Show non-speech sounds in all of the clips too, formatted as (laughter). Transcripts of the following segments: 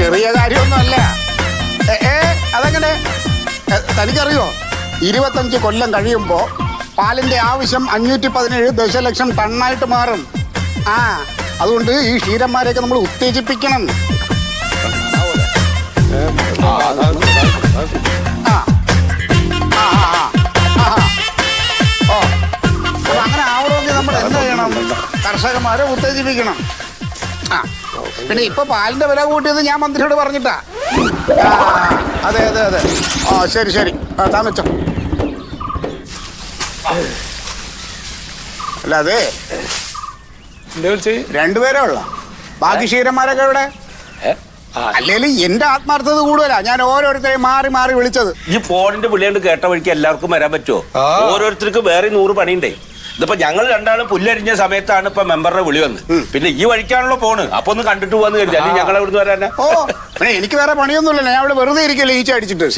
ചെറിയ കാര്യമൊന്നുമല്ല. ഏ, അതെങ്ങനെ? തനിക്കറിയോ? ഇരുപത്തഞ്ച് കൊല്ലം കഴിയുമ്പോ പാലിന്റെ ആവശ്യം അഞ്ഞൂറ്റി പതിനേഴ് ദശലക്ഷം ടണ്ണായിട്ട് മാറും. ആ അതുകൊണ്ട് ഈ ക്ഷീരന്മാരെയൊക്കെ നമ്മൾ ഉത്തേജിപ്പിക്കണം. അങ്ങനെ ആവണമെങ്കിൽ നമ്മൾ എന്ത് ചെയ്യണം? കർഷകന്മാരെ ഉത്തേജിപ്പിക്കണം. ആ. പിന്നെ ഇപ്പൊ പാലിന്റെ വില കൂട്ടിയത് ഞാൻ മന്ത്രിയോട് പറഞ്ഞിട്ടാ. ആ അതെ അതെ അതെ. ആ ശരി ശരി. ആ താൻ അല്ല അതെ രണ്ടുപേരേ ഉള്ള? ബാക്കി ക്ഷീരന്മാരൊക്കെ ഇവിടെ അല്ലേലും എന്റെ ആത്മാർത്ഥത കൂടുതലാ. ഞാൻ ഓരോരുത്തരെയും മാറി മാറി വിളിച്ചത്. ഈ ഫോണിന്റെ പിള്ളേണ്ട് കേട്ട വഴിക്ക് എല്ലാവർക്കും വരാൻ പറ്റുമോ. ഓരോരുത്തർക്ക് വേറെ നൂറ് പണിയുണ്ടേ. ഇതിപ്പോ ഞങ്ങൾ രണ്ടാളും പുല്ലരിഞ്ഞ സമയത്താണ് ഇപ്പൊ മെമ്പറുടെ വിളി വന്ന് പിന്നെ ഈ വഴിക്കാണല്ലോ പോണ്. അപ്പൊ ഒന്ന് കണ്ടിട്ട് പോവാന്ന് കരുതി. അല്ലെങ്കിൽ ഞങ്ങൾ ഇവിടുന്ന് വരാനാ? ഓ പിന്നെ എനിക്ക് വേറെ പണിയൊന്നുമില്ല ഞാൻ അവിടെ വെറുതെ ഇരിക്കല്ലേ ഈച്ച അടിച്ചിട്ട്.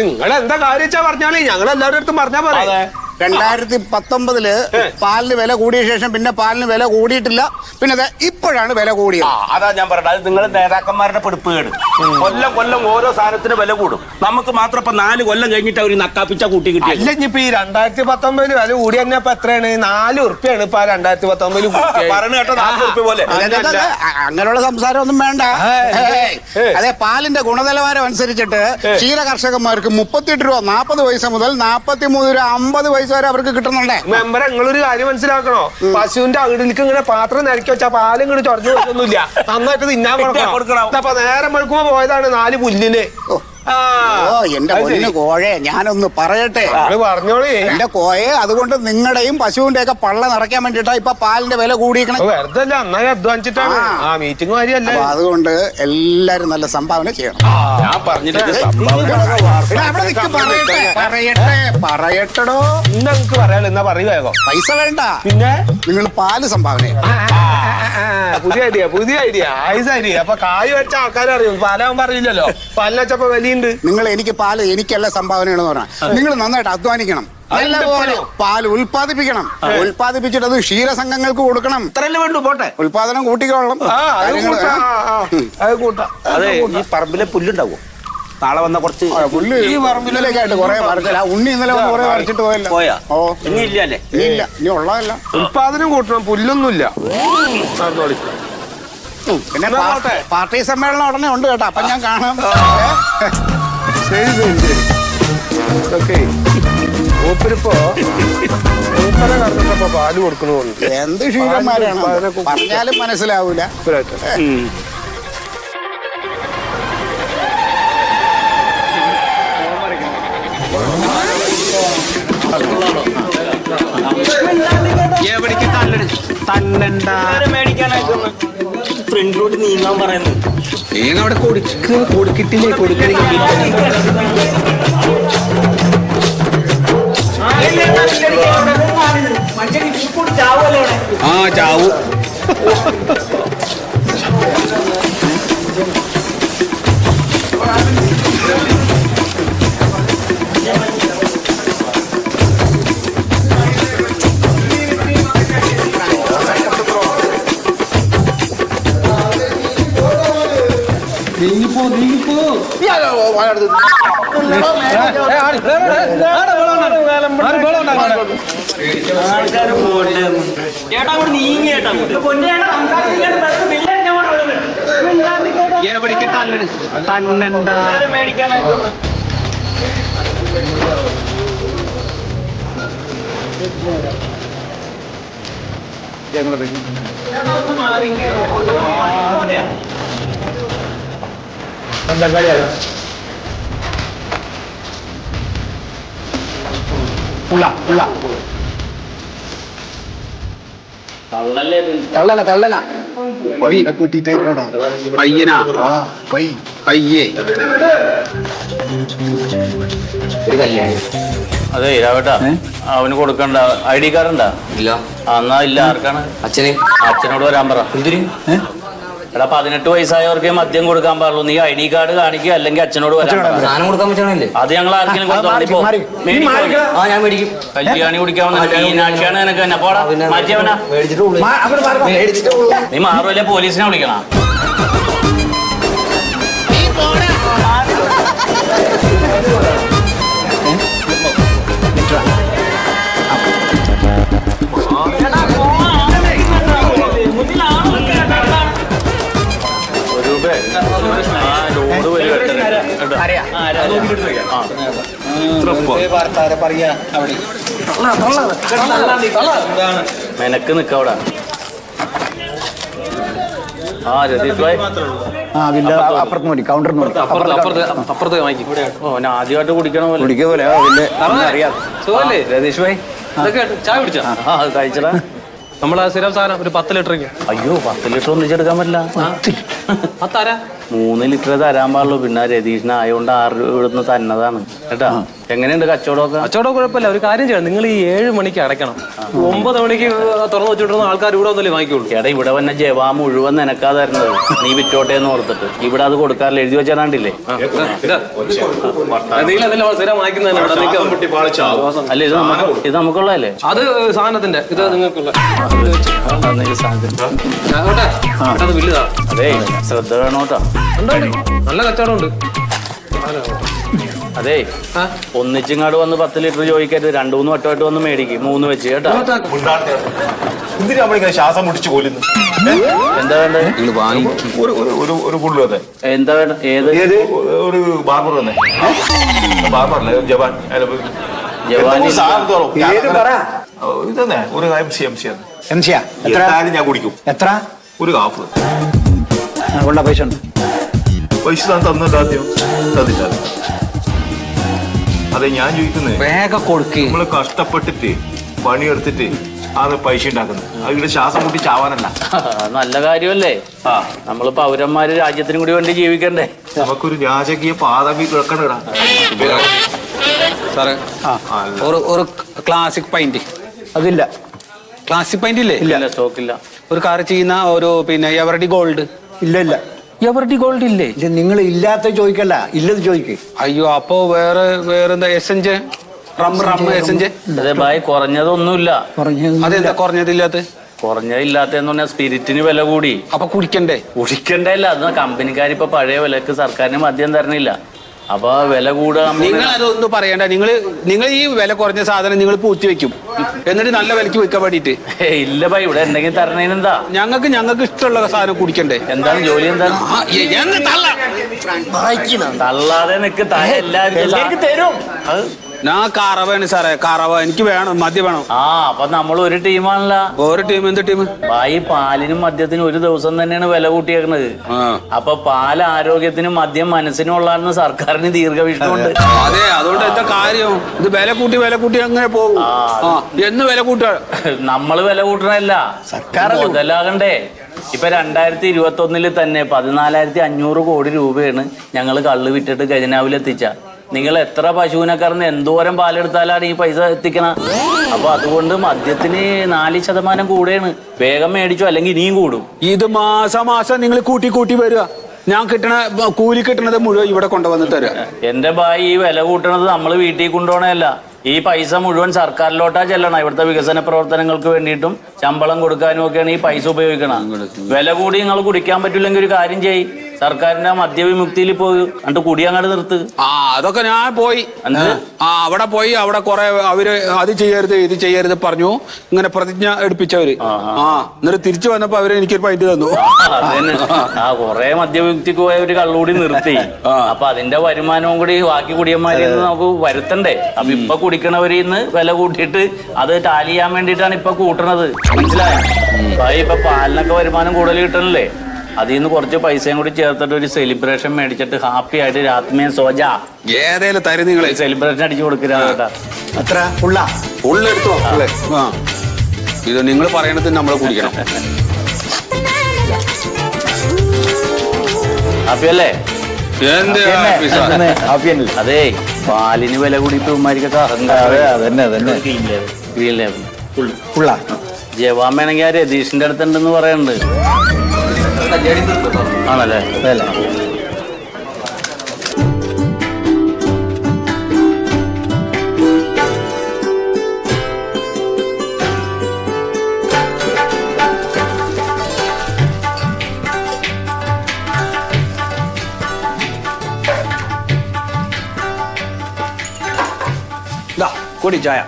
നിങ്ങൾ എന്താ കാര്യം വെച്ചാ പറഞ്ഞാലേ ഞങ്ങൾ എല്ലാവരുടെ അടുത്തും പറഞ്ഞാ അതെ. പറയാ രണ്ടായിരത്തി പത്തൊമ്പതിൽ പാലിന് വില കൂടിയ ശേഷം പിന്നെ പാലിന് വില കൂടിയിട്ടില്ല. പിന്നെ ഇപ്പോഴാണ് വില കൂടിയത്. ആ അതാ ഞാൻ പറഞ്ഞത്. അത് നിങ്ങൾ നേതാക്കന്മാരുടെ പിടിപ്പ് കേട് കൊല്ലം കൊല്ലം ഓരോ സാധനത്തിന് വില കൂടും. നമുക്ക് മാത്രം ഇപ്പൊ നാല് കൊല്ലം കഴിഞ്ഞിട്ട് അവർ നക്കാപ്പിച്ച കൂട്ടി അല്ല കിട്ടിയത് ഇനിയിപ്പോ ഈ രണ്ടായിരത്തി പത്തൊമ്പതിൽ വില കൂടി തന്നെ ഇപ്പൊ എത്രയാണ്? നാല് ഉറുപ്പ്യാണ് ഇപ്പൊ രണ്ടായിരത്തി പത്തൊമ്പതിൽ (laughs) പറഞ്ഞു കേട്ടോ നാല് ഉറുപ്പ്യ പോലെ. അങ്ങനെയുള്ള സംസാരമൊന്നും വേണ്ട. ഏയ്. അതെ പാലിന്റെ ഗുണനിലവാരം അനുസരിച്ചിട്ട് ക്ഷീര കർഷകന്മാർക്ക് മുപ്പത്തിയെട്ട് രൂപ നാൽപ്പത് പൈസ മുതൽ നാൽപ്പത്തി മൂന്ന് രൂപ അമ്പത് പൈസ വരെ അവർക്ക് കിട്ടുന്നുണ്ട്? മെമ്പർ നിങ്ങളൊരു കാര്യം മനസ്സിലാക്കണോ? പശുവിന്റെ അകിടിലേക്ക് ഇങ്ങനെ പാത്രം നിരക്കി വെച്ചാൽ പാലും ഇങ്ങനെ ചൊറഞ്ഞു കൊടുക്കൊന്നുമില്ല നന്നായിട്ട് തിന്നാൻ കൊടുക്കണം. കൊടുക്കണം. അപ്പൊ നേരം വെളുക്കുമ്പോ പോയതാണ് നാല് പുല്ലിന്. ഓ. എന്റെ. പൊന്നു കോഴെ ഞാനൊന്ന് പറയട്ടെ. പറഞ്ഞോളേ പറഞ്ഞോളി. എന്റെ കോഴയെ അതുകൊണ്ട് നിങ്ങളുടെയും പശുവിന്റെ ഒക്കെ പള്ള നിറയ്ക്കാൻ വേണ്ടിട്ടാ ഇപ്പൊ പാലിന്റെ വില കൂടിയിരിക്കണം. വെറുതെ നന്നായി അധ്വാനിച്ചിട്ടാണ്. ആ. മീറ്റിംഗ് അതുകൊണ്ട് എല്ലാരും നല്ല സംഭാവന ചെയ്യണം. ഞാൻ പറഞ്ഞിട്ട് പറയട്ടെ പറയട്ടെ പറയട്ടടോ. നിങ്ങക്ക് പറയാലോ എന്നാ പറയുക പൈസ വേണ്ട. പിന്നെ? നിങ്ങൾ പാൽ സംഭാവന പുതിയ ഐഡിയ പുതിയ ഐഡിയ. ഐസ് ഐഡിയ അപ്പൊ കായ് വെച്ച ആൾക്കാരറിയും പാലാവും പറയില്ലല്ലോ പാലിനെ വെച്ചപ്പോ വിലയുണ്ട് നിങ്ങൾ എനിക്ക് പാൽ എനിക്കല്ല സംഭാവനയാണെന്ന് പറഞ്ഞാൽ നിങ്ങൾ നന്നായിട്ട് അധ്വാനിക്കണം. നല്ല പോലെ പാൽ? ഉൽപ്പാദിപ്പിക്കണം. ഉൽപ്പാദിപ്പിച്ചിട്ട് അത് ക്ഷീരസംഘങ്ങൾക്ക് കൊടുക്കണം. ഇത്രയല്ലേ വേണ്ടു? പോട്ടെ. ഉൽപാദനം കൂട്ടിക്കൊള്ളണം. ആ അത് ഈ പറമ്പിലെ പുല്ലുണ്ടാവും? നാളെ വന്ന കുറച്ച് പുല്ല് ഈ പറമ്പിലേക്കായിട്ട് കുറെ വരച്ചില്ല ഉണ്ണി ഇന്നലെ കുറെ പറിച്ചിട്ട് പോയല്ലോ. പോയാ? ഓ. ഇനി ഇല്ല അല്ലേ? ഇനി ഇല്ല. ഇനി ഉള്ളതല്ല. ഉൽപാദനം കൂട്ടണം. പുല്ലൊന്നുമില്ല. പിന്നെ. പാർട്ടി സമ്മേളനം ഉടനെ ഉണ്ട് കേട്ടോ അപ്പൊ ഞാൻ കാണാം. ശരി ശരി ശരി ഓക്കെ മൂപ്പരിപ്പോ മൂപ്പരെ കടന്നിട്ടപ്പോ പാൽ കൊടുക്കണു എന്ത് ക്ഷീരന്മാരാണ്. പറഞ്ഞാലും മനസ്സിലാവൂല. എവിടേക്ക് തല്ലണ്ട ഫ്രണ്ടിലോട്ട് നീങ്ങാൻ പറയുന്നു നീങ്ങ അവിടെ കൊടുക്ക് കൊടുക്കിട്ടില്ലേ? കൊടുക്കണെങ്കിൽ ആ ചാവു. എവിടേക്ക് പുള്ള തള്ളല തള്ളല. പയ്യനാ? പയ്യേ. ഒരു കല്യാണം. അതെ ഇരാവട്ടാ അവന് കൊടുക്കണ്ട. ഐ ഡി കാർഡ് ഉണ്ടാ ഇല്ല എന്നാ ഇല്ല ആർക്കാണ്? അച്ഛനെ. അച്ഛനോട് വരാൻ പറ. എന്തിന്? എടാ പതിനെട്ട് വയസ്സായവർക്ക് മദ്യം കൊടുക്കാൻ പാടുള്ളൂ. നീ ഐ ഡി കാർഡ് കാണിക്കുക അല്ലെങ്കിൽ അച്ഛനോട് സാധനം കൊടുക്കാൻ അത് ഞങ്ങൾ ആർക്കെങ്കിലും ആ ഞാൻ മേടിക്കും. കല്യാണി കുടിക്കാവുന്ന പോടാ ഉള്ളൂ. നീ മാറുമല്ലേ പോലീസിനെ വിളിക്കണം. മെനക്ക് നിക്കവിടെ ആ രതീഷ് ഭായ് അപ്പുറത്ത് ഓ ഞാൻ പോലെ ചായ ആ നമ്മൾ ആ സ്ഥിരം സാധനം ഒരു പത്ത് ലിറ്റർ അയ്യോ പത്ത് ലിറ്റർ ഒന്നിച്ചെടുക്കാൻ പറ്റില്ല മൂന്ന് ലിറ്റർ തരാൻ പാടുള്ളൂ. പിന്നെ രതീഷിന് ആയതുകൊണ്ട് ആറ് രൂപ ഇവിടുന്ന് തന്നതാണ്. കേട്ടാ? എങ്ങനെയുണ്ട് കച്ചവടമൊക്കെ? കച്ചവടം കുഴപ്പമില്ല. ഒരു കാര്യം ചെയ്യണം. നിങ്ങൾ ഈ ഏഴ് മണിക്ക് അടയ്ക്കണം. ഒമ്പത് മണിക്ക് തുറന്നു വെച്ചിട്ടിരുന്ന ആൾക്കാർ ഇവിടെ ഒന്നല്ലേ വാങ്ങിക്കുള്ളൂ എടാ ഇവിടെ വന്ന ജവാ മുഴുവൻ നിനക്കാ തരുന്നത്. നീ വിറ്റോട്ടെ എന്ന് ഓർത്തിട്ട്. ഇവിടെ അത് കൊടുക്കാറില്ല. എഴുതി വെച്ചാണ്ടില്ലേ അല്ലേ ഇത് നമുക്ക് ഇത് നമുക്കുള്ളതല്ലേ? അത് സാധനത്തിന്റെ ഇത് നിങ്ങൾക്കുള്ള. അത് ശ്രദ്ധ വേണോട്ടാ. നല്ല കച്ചവടം ഉണ്ട് അതെ ആ. ഒന്നിച്ചിങ്ങാട് വന്ന് പത്ത് ലിറ്റർ ചോദിക്കരുത്. രണ്ടു മൂന്ന് വട്ടമായിട്ട് വന്ന് മേടിക്കും. മൂന്ന് വെച്ച് കേട്ടോ. ശ്വാസം കൊല്ലുന്നു? എന്താ വേണ്ടത് ഒരു ഒരു ഒരു ഒരു പുള്ളു തന്നെ. എന്താ വേണ്ട? ഏത്? ഒരു ബാർബർ തന്നെ. ബാർബറല്ലേ? ഒരു ജവാൻ ജവാൻ ഏത് പറ. ഇതന്നെ. ഒരു എം സി എം സി ആണ്. എം സിയാ എത്ര? എന്തായാലും ഞാൻ കുടിക്കും. എത്ര? ഒരു കാഫ്. ഉള്ള പൈസ ഉണ്ട്. പൈസ താൻ തന്നിട്ട് ആദ്യം. തന്നിട്ടാ അതെ ഞാൻ ചോദിക്കുന്നത് വേഗം കൊടുക്ക്. നമ്മൾ കഷ്ടപ്പെട്ടിട്ട് പണിയെടുത്തിട്ട് ആണ് പൈസ ഉണ്ടാക്കുന്നത്. അതിന്റെ ശ്വാസം മുട്ടി ചാവാനല്ല. (laughs) നല്ല കാര്യമല്ലേ? ആ. നമ്മൾ പൗരന്മാര് രാജ്യത്തിനും കൂടി വേണ്ടി ജീവിക്കണ്ടേ? നമുക്കൊരു രാജകീയ പാതമി കിടക്കണടാ. സാറേ ഒരു ഒരു ക്ലാസിക് പൈന്റ് അതില്ല. ക്ലാസിക് പൈന്റ് ഇല്ലേ? ഇല്ല. സ്റ്റോക്ക് ഇല്ല. ഒരു കാർ ചെയ്യുന്ന ഒരു പിന്നെ എവർഡി ഗോൾഡ് ഇല്ല ഇല്ല. എവർഡി ഗോൾഡ് ഇല്ലേ? ഇല്ല നിങ്ങൾ ഇല്ലാത്ത ചോദിക്കല്ല. ഇല്ലത് ചോദിക്ക്. അയ്യോ അപ്പോ വേറെ വേറെ എന്താ എസെഞ്ച് റം റം എസെഞ്ച് അതെ ബായ് കുറഞ്ഞതൊന്നുമില്ല. അതെന്താ കുറഞ്ഞതില്ലാത്ത? കുറഞ്ഞതില്ലാത്തെന്ന് പറഞ്ഞാൽ സ്പിരിറ്റിന് വില കൂടി. അപ്പൊ കുടിക്കണ്ടേ? കുടിക്കണ്ടല്ല അത് കമ്പനിക്കാരിപ്പോ പഴയ വിലക്ക് സർക്കാരിന് മദ്യം തരണില്ല. അപ്പൊ വില കൂടുക നിങ്ങൾ അതൊന്നും പറയണ്ട. നിങ്ങൾ നിങ്ങൾ ഈ വില കുറഞ്ഞ സാധനം നിങ്ങൾ പൂത്തി വെക്കും. എന്നിട്ട് നല്ല വിലക്ക് വെക്കാൻ വേണ്ടിട്ട് ഇല്ല ബായ് ഇവിടെ എന്തെങ്കിലും തരണേനെന്താ? ഞങ്ങൾക്ക് ഞങ്ങൾക്ക് ഇഷ്ടമുള്ള സാധനം കുടിക്കണ്ടേ? എന്താണ് ജോലി എന്താണ്. തള്ളാതെ നിക്ക് താഴെ എല്ലാവരും തരും. അത് ഞാൻ കാറവാണ് സാറേ. കാറവ. എനിക്ക് വേണം മദ്യം വേണം. ആ അപ്പൊ നമ്മൾ ഒരു ടീമാണല്ല. ഒരു ടീം എന്ത് ടീം? ഈ പാലിനും മദ്യത്തിനും ഒരു ദിവസം തന്നെയാണ് വില കൂട്ടിയേക്കണത്. ആ. അപ്പൊ പാൽ ആരോഗ്യത്തിനും മദ്യം മനസ്സിനും ഉള്ളതെന്ന് സർക്കാരിന് ദീർഘവീക്ഷണമുണ്ട്. അതെ അതുകൊണ്ട് എന്താ കാര്യം? ഇത് വില കൂട്ടി വില കൂട്ടി അങ്ങനെ പോകും. എന്ന് വില കൂട്ടുക? നമ്മൾ വില കൂട്ടണല്ല സർക്കാർ മുതലാകണ്ടേ? ഇപ്പൊ രണ്ടായിരത്തി ഇരുപത്തി ഒന്നിൽ തന്നെ പതിനാലായിരത്തി അഞ്ഞൂറ് കോടി രൂപയാണ് ഞങ്ങൾ കള്ള് വിറ്റിട്ട് ഖജനാവിൽ എത്തിച്ച നിങ്ങൾ എത്ര പശുവിനെ കറന്ന് എന്തോരം പാലെടുത്താലാണ് ഈ പൈസ എത്തിക്കണ? അപ്പൊ അതുകൊണ്ട് മദ്യത്തിന് നാല് ശതമാനം കൂടെയാണ് വേഗം മേടിച്ചു അല്ലെങ്കിൽ ഇനിയും കൂടും. ഇത് മാസം മാസം നിങ്ങൾ കൂട്ടി കൂട്ടി വരിക. ഞാൻ കിട്ടണ കൂലി കിട്ടണത് മുഴുവൻ ഇവിടെ കൊണ്ടുവന്ന് തരിക എന്റെ ഭായി ഈ വില കൂട്ടണത് നമ്മൾ വീട്ടിൽ കൊണ്ടുപോകണല്ല ഈ പൈസ മുഴുവൻ സർക്കാരിലോട്ടാ ചെല്ലണം ഇവിടുത്തെ വികസന പ്രവർത്തനങ്ങൾക്ക് വേണ്ടിയിട്ടും ശമ്പളം കൊടുക്കാനും ഒക്കെയാണ് ഈ പൈസ ഉപയോഗിക്കണം വില കൂടി നിങ്ങൾ കുടിക്കാൻ പറ്റില്ലെങ്കിൽ ഒരു കാര്യം ചെയ്യ്. സർക്കാരിന്റെ മദ്യവിമുക്തിയിൽ പോയി അണ്ട് കുടി അങ്ങോട്ട് നിർത്ത്. ആ അതൊക്കെ ഞാൻ പോയി? ആ അവിടെ പോയി അവിടെ കുറെ അവർ അത് ചെയ്യരുത് ഇത് ചെയ്യരുത് പറഞ്ഞു. ഇങ്ങനെ പ്രതിജ്ഞ എടുപ്പിച്ചവര്. ആ എന്നിട്ട് തിരിച്ചു വന്നപ്പോ അവർ എനിക്കൊരു പൈന്റ് തന്നു. ആ കൊറേ മദ്യവിമുക്തിക്ക് പോയ ഒരു കള്ളുകൂടി നിർത്തി. അപ്പൊ അതിന്റെ വരുമാനവും കൂടി ബാക്കി കുടിയന്മാരിൽ നിന്ന് നമുക്ക് വരുത്തണ്ടേ. അപ്പൊ ഇപ്പൊ കുടിക്കണവരിൽ നിന്ന് വില കൂട്ടിയിട്ട് അത് ടാലി ചെയ്യാൻ വേണ്ടിയിട്ടാണ് ഇപ്പൊ കൂട്ടണത്. മനസ്സിലായോ? ഇപ്പൊ പാലിനൊക്കെ വരുമാനം കൂടുതൽ കിട്ടണല്ലേ? അതിൽ നിന്ന് കുറച്ച് പൈസയും കൂടി ചേർത്തിട്ട് ഒരു സെലിബ്രേഷൻ മേടിച്ചിട്ട് ഹാപ്പി ആയിട്ട് രാത്മേ സോജ. ഏതേലും തരും നിങ്ങൾ. സെലിബ്രേഷൻ അടിച്ചു കൊടുക്കുക അത്ര ഫുള്ള ആ. ഇത് നിങ്ങൾ പറയണത് നമ്മൾ കുടിക്കണം. ഹാപ്പി അല്ലേ? അതെ പാലിന് വില കൂടി ഉമ്മാരിക്കൊക്കെ വേണമെങ്കിൽ ആ രതീഷിന്റെ അടുത്തുണ്ടെന്ന് പറയുന്നുണ്ട് ആണല്ലേ അതല്ല ദാ, കുടി ചായ.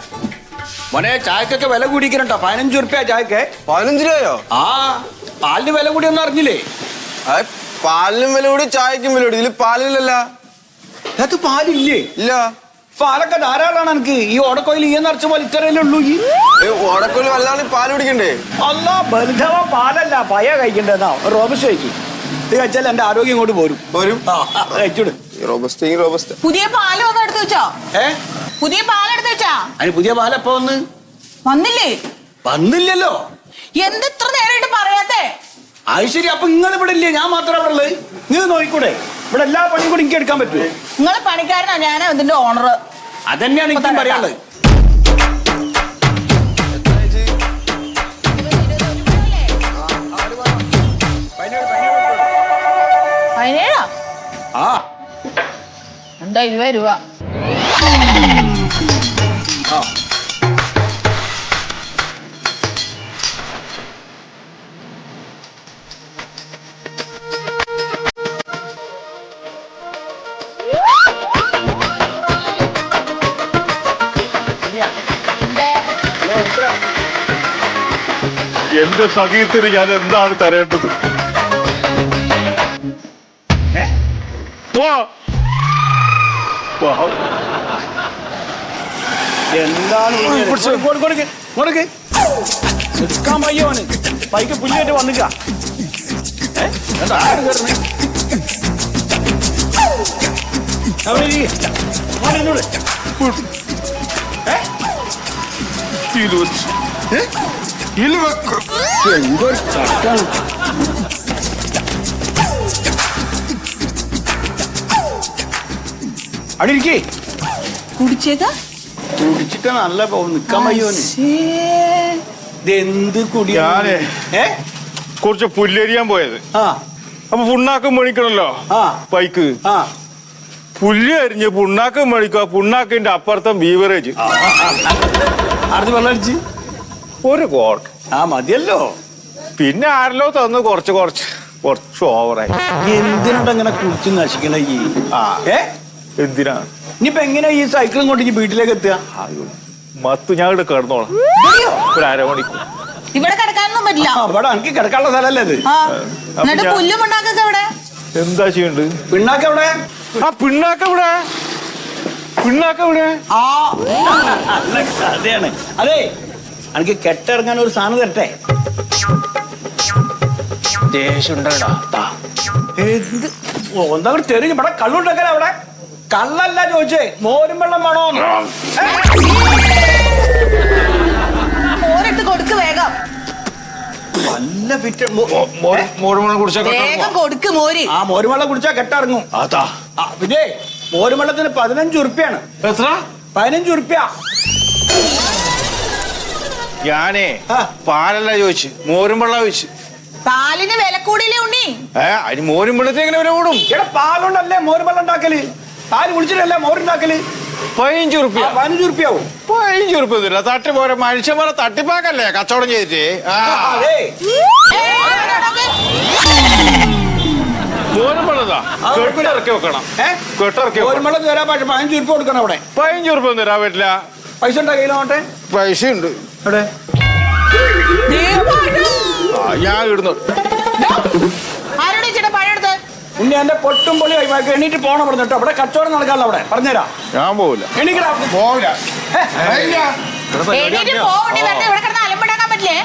മോനെ ചായക്കൊക്കെ വില കൂടിക്കണട്ടോ പതിനഞ്ച് ഉറുപ്പ്യ ചായക്ക്? പതിനഞ്ച് രൂപയോ? ആ. പാലിന് വില കൂടി ഒന്നും അറിഞ്ഞില്ലേ പാലിനും വില കൂടി ചായക്കും വില കൂടി. ഇതിൽ പാലില്ലല്ല. അത് പാലില്ലേ? ഇല്ല. പാലൊക്കെ ധാരാളമാണ് എനിക്ക്. ഈ ഓടക്കോയിൽ ഈ നിറച്ച പോലെ ഇത്രയല്ലേ ഉള്ളൂ? ഈ ഓടക്കോയിൽ വലുതാണ് പാൽ കുടിക്കണ്ടേ? അല്ല ബലിതവ പാലല്ല. പയ കഴിക്കണ്ടെന്നാ. റോബസ്റ്റ് കഴിക്കും. ഇത് കഴിച്ചാൽ എന്റെ ആരോഗ്യം ഇങ്ങോട്ട് പോരും. പോരും കഴിച്ചോട്. Robust robust. പുതിയ പാൽ വന്ന് എടുത്തു വെച്ചോ? ഏ? പുതിയ പാലെടുത്ത് വെച്ചാ? അതിന് പുതിയ പാലപ്പോ വന്ന്? വന്നില്ലേ? വന്നില്ലല്ലോ. എന്ത് ഇത്ര നേരമായിട്ട് പറയാത്തെ? അത് ശരി അപ്പൊ നിങ്ങൾ ഇവിടെ ഇല്ലേ ഞാൻ മാത്രമേ അവിടെ ഉള്ളത്. നീ നോക്കിക്കൂടെ? ഇവിടെ എല്ലാ പണിയും കൂടി എനിക്ക് എടുക്കാൻ പറ്റൂ നിങ്ങൾ പണിക്കാരനാ ഞാനാ ഇതിന്റെ ഓണർ അതന്നെയാണ് എനിക്കും പറയാനുള്ളത്. പതിനേഴാ? ആ. എന്താ ഇരുപത് രൂപ? സഖീത്തിന് ഞാൻ എന്താണ് തരേണ്ടത്. എന്താണ് പയ്യോന് പൈക്ക് പുല്ലിട്ട് വന്നിക്ക. ഏ? കുടിച്ചേക്ക? കുടിച്ചിട്ട് നല്ല പോകും. നിക്കാൻ പയ്യോന് ഇത് കുടിയാണ് ഏ? കുറച്ച് പുല്ലരിയാൻ പോയത്. ആ. അപ്പൊ പുണ്ണാക്കം മേടിക്കണല്ലോ? ആ. പൈക്ക് ആ. പുല്ല് അരിഞ്ഞ് പുണ്ണാക്കം മേടിക്കുക. പുണ്ണാക്കിന്റെ അപ്പുറത്തെ ബീവറേജ്. അടുത്ത് വെള്ളം അടിച്ച്. ഒരു കോർക്ക് ആ മതിയല്ലോ പിന്നെ ആരല്ലോ തന്നു കുറച്ച് കുറച്ച് കുറച്ച് ഓവറായി എന്തിനാണ്ട് അങ്ങനെ കുറിച്ച് നശിക്കണ ഈ ആ. ഏ എന്തിനാ ഇനിയിപ്പോ എങ്ങനെ ഈ സൈക്കിളും കൊണ്ട് ഈ വീട്ടിലേക്ക് എത്തുക മത്തു ഞാൻ ഇവിടെ കിടന്നോളാം ഒരു അരമണിക്കൂർ ഇവിടെ കിടക്കാനൊന്നും പറ്റില്ല അവിടെ ഇവിടെ എനിക്ക് കിടക്കാനുള്ള സ്ഥലമല്ലേ ഇത് എന്നിട്ട് പുല്ലും ഉണ്ടാക്കൊക്കെ ഇവിടെ എന്താ ചെയ്യണ്ട് പിണ്ണാക്ക എവിടെ ആ പിണ്ണാക്ക ഇവിടെ പിണ്ണാക്ക ഇവിടെ ആ അതെയാണ് അതെ എനിക്ക് കെട്ടിറങ്ങാൻ ഒരു സാധനം തരട്ടെ? എന്ത്? കൂടി ഇവിടെ അവിടെ. കള്ളല്ല ചോദിച്ചേ മോരും വെള്ളം വേണോ? മോരിട്ട് കൊടുക്ക് വേഗം. നല്ല ഫിറ്റ് വേഗം കൊടുക്ക് മോര്. ആ മോരും വെള്ളം കുടിച്ചാ കെട്ടിറങ്ങും. പിന്നെ മോരും വെള്ളത്തിന് പതിനഞ്ച് ഉറുപ്പ്യാണ്. എത്ര? പതിനഞ്ച് ഉറുപ്പ്യ. ഞാനേ പാലല്ല ചോദിച്ചു മോരും വെള്ളം ചോദിച്ചു. പാലിന് വില കൂടിയില്ലേ ഉണ്ണി? ഏ അതിന് മോരും വെള്ളത്തിന് എങ്ങനെ വില കൂടും? എടാ പാലുണ്ടല്ലേ മോരും വെള്ളം ഉണ്ടാക്കൽ? പാൽ കുളിച്ചിട്ടല്ലേ മോരുണ്ടാക്കൽ? പതിനഞ്ച് റുപ്യ പതിനഞ്ച് റുപ്യാവും പതിനഞ്ച് റുപ്യ തരില്ല തട്ടി പോരെ മനുഷ്യന്മാരെ തട്ടിപ്പാക്കല്ലേ കച്ചവടം ചെയ്തിട്ട്? കെട്ടിറക്കി വെക്കണം. പതിനഞ്ച് ഉറുപ്പ്യ കൊടുക്കണം അവിടെ. പതിനഞ്ച് റുപ്യ തരാൻ പറ്റില്ല. പൈസ ഉണ്ടാ കയ്യിലോട്ടെ പൈസ ഉണ്ട് അവിടെ ദേ പഴം. ആ, ഞാൻ ഇടുന്നു. ആരോട് ചേട്ടാ പഴം എടുത്ത്? ഇനി എന്റെ പൊട്ടും പൊളി എണീറ്റ് പോണം പറഞ്ഞു കേട്ടോ. അവിടെ കച്ചവടം നടക്കാനുള്ള അവിടെ. പറഞ്ഞുതരാം. ഞാൻ പോവില്ല. എണീക്കടാ. പോവില്ല. എണീറ്റ് പോവണ്ടി വെറുതെ ഇവിടെ കിടന്ന് അലമ്പുണ്ടാക്കാൻ പറ്റില്ലേ?